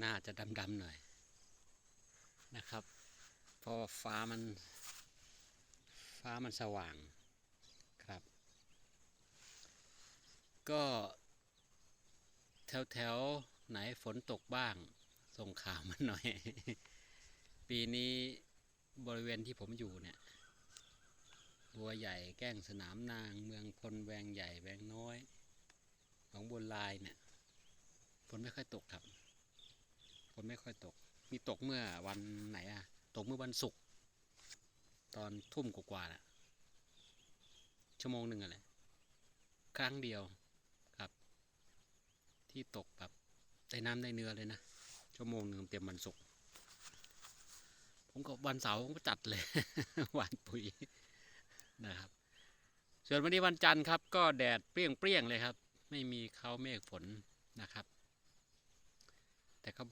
หน้าจะดำๆหน่อยนะครับ เพราะฟ้ามัน ฟ้ามันสว่างครับ ก็แถวแถวๆไหนฝนตกบ้างส่งข่าวมาหน่อย ปีนี้บริเวณที่ผมอยู่เนี่ย บัวใหญ่แก้งสนามนาง เมืองพลแวงใหญ่แวงน้อยหนองบัวลายเนี่ยฝนไม่ค่อยตกครับ นไม่ค่อยตก มีตกเมื่อวันไหนอะตกเมื่อวันศุกร์ตอนทุ่มกว่าๆน่ะ ชั่วโมงหนึ่งอะไรครั้งเดียวครับ ที่ตกแบบได้น้ำได้เนื้อเลยนะชั่วโมงหนึ่งเตรียมวันศุกร์ผมก็วันเสาร์ผมก็จัดเลย หวานปุ๋ยนะครับ ส่วนวันนี้วันจันทร์ครับ ก็แดดเปรี้ยงๆเลยครับ ไม่มีเขาเมฆฝนนะครับ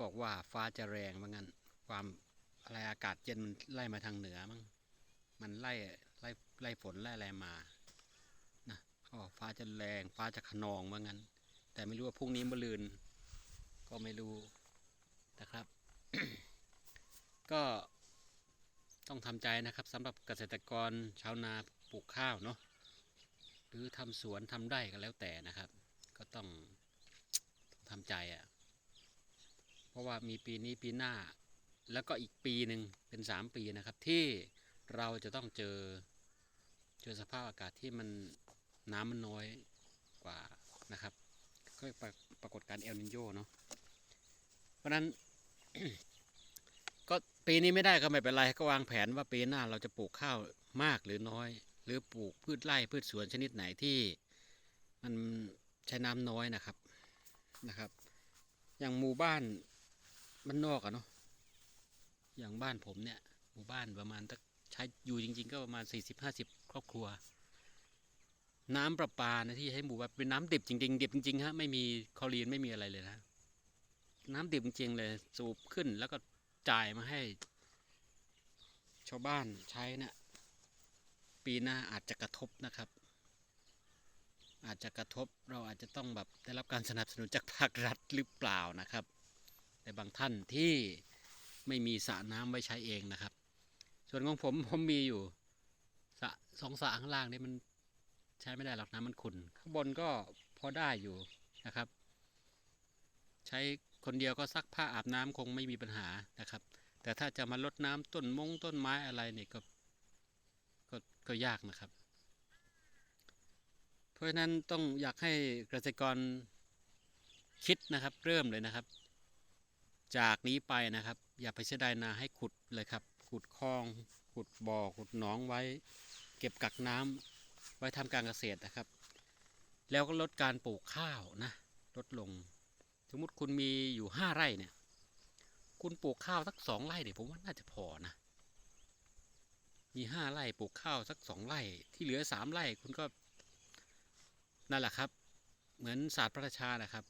บอกว่าฟ้าจะแรงว่างั้น ความอะไรอากาศเย็นมันไล่มาทางเหนือมั้งมันไล่ไล่ไล่ฝนไล่อะไรมานะเขาบอกฟ้าจะแรงฟ้าจะขนองว่างั้น แต่ไม่รู้ว่าพรุ่งนี้มะรืน ก็ไม่รู้นะครับ ก็ต้องทำใจนะครับสำหรับเกษตรกรชาวนาปลูกข้าวเนาะหรือทำสวนทำไร่ก็แล้วแต่นะครับ ก็ต้องต้องทำใจอะ่ะ เพราะว่ามีปีนี้ปีหน้า แล้วก็อีกปีหนึ่งเป็นสามปีนะครับ ที่เราจะต้องเจอเจอสภาพอากาศที่มันน้ำมันน้อยกว่านะครับ ก็ปราปรากฏการเอลนินโยเนาะเพราะฉะนั้นก็ปีนี้ไม่ได้ก็ไม่เป็นไรก็วางแผนว่าปีหน้าเราจะปลูกข้าวมากหรือน้อย หรือปลูกพืชไร่พืชสวนชนิดไหนที่มันใช้น้ำน้อยนะครับนะครับ อย่างหมู่บ้าน มันนอกอะเนาะอย่างบ้านผมเนี่ยหมู่บ้านประมาณตักใช้อยู่จริง ๆ ก็ประมาณสี่สิบห้าสิบครอบครัว น้ำประปานะที่ให้หมู่บ้านเป็นน้ำดิบจริงๆดิบจริงๆฮะไม่มีคลอรีนไม่มีอะไรเลยนะ น้ำดิบจริงๆเลยสูบขึ้นแล้วก็จ่ายมาให้ ชาวบ้านใช้นะปีหน้าอาจจะกระทบนะครับ อาจจะกระทบเราอาจจะต้องแบบได้รับการสนับสนุนจากภาครัฐหรือเปล่านะครับ แต่บางท่านที่ไม่มีสระน้ำไว้ใช้เองนะครับ ส่วนของผมผมมีอยู่สระสองสระข้างล่างนี่มันใช้ไม่ได้หรอกน้ำมันขุ่นข้างบนก็พอได้อยู่นะครับ ใช้คนเดียวก็ซักผ้าอาบน้ำคงไม่มีปัญหานะครับ แต่ถ้าจะมาลดน้ำต้นมงต้นไม้อะไรเนี่ยก็ก็ก็ยากนะครับ เพราะฉะนั้นต้องอยากให้เกษตรกรคิดนะครับ เริ่มเลยนะครับ จากนี้ไปนะครับ อย่าไปเสียดายนาให้ขุดเลยครับ ขุดคลอง ขุดบ่อขุดหนองไว้ เก็บกักน้ำไว้ทำการเกษตรนะครับ แล้วก็ลดการปลูกข้าวนะ ลดลง สมมติคุณมีอยู่ห้าไร่เนี่ย คุณปลูกข้าวสักสองไร่เนี่ยผมว่าน่าจะพอนะมีห้าไร่ปลูกข้าวสักสองไร่ ที่เหลือสามไร่คุณก็นั่นแหละครับ เหมือนศาสตร์พระราชานะครับ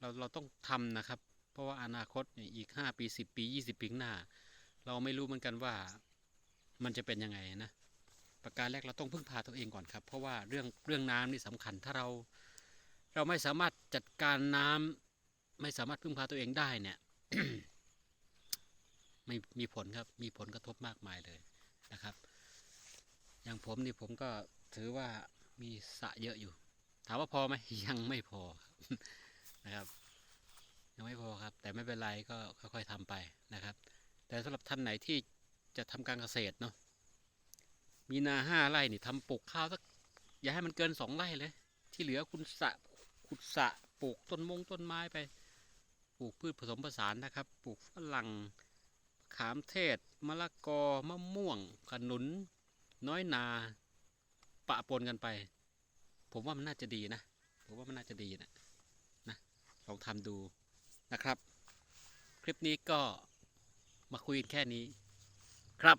เราเราต้องทำนะครับ เพราะว่าอนาคตอีกห้าปีสิบปียี่สิบปีข้างหน้า เราไม่รู้เหมือนกันว่ามันจะเป็นยังไงนะ ประการแรกเราต้องพึ่งพาตัวเองก่อนครับ เพราะว่าเรื่องเรื่องน้ำนี่สำคัญถ้าเรา เราไม่สามารถจัดการน้ำไม่สามารถพึ่งพาตัวเองได้เนี่ยไม่มีผลครับมีผลกระทบมากมายเลยนะครับ อย่างผมนี่ผมก็ถือว่ามีสะเยอะอยู่ ถามว่าพอไหมยังไม่พอนะครับ ยังไม่พอครับ แต่ไม่เป็นไรก็ค่อยๆทำไปนะครับ แต่สำหรับท่านไหนที่จะทำการเกษตรเนาะมีนาห้าไร่นี่ทำปลูกข้าวสักอย่าให้มันเกินสองไร่เลย ที่เหลือคุณสะขุดสะปลูกต้นมงต้นไม้ไปปลูกพืชผสมผสานนะครับปลูกฝรั่งขามเทศมะละกอมะม่วงขนุน น้อยนา ปะปนกันไป ผมว่ามันน่าจะดีนะผมว่ามันน่าจะดีนะนะลองทำดู นะครับ คลิปนี้ก็มาคุยกันแค่นี้ครับ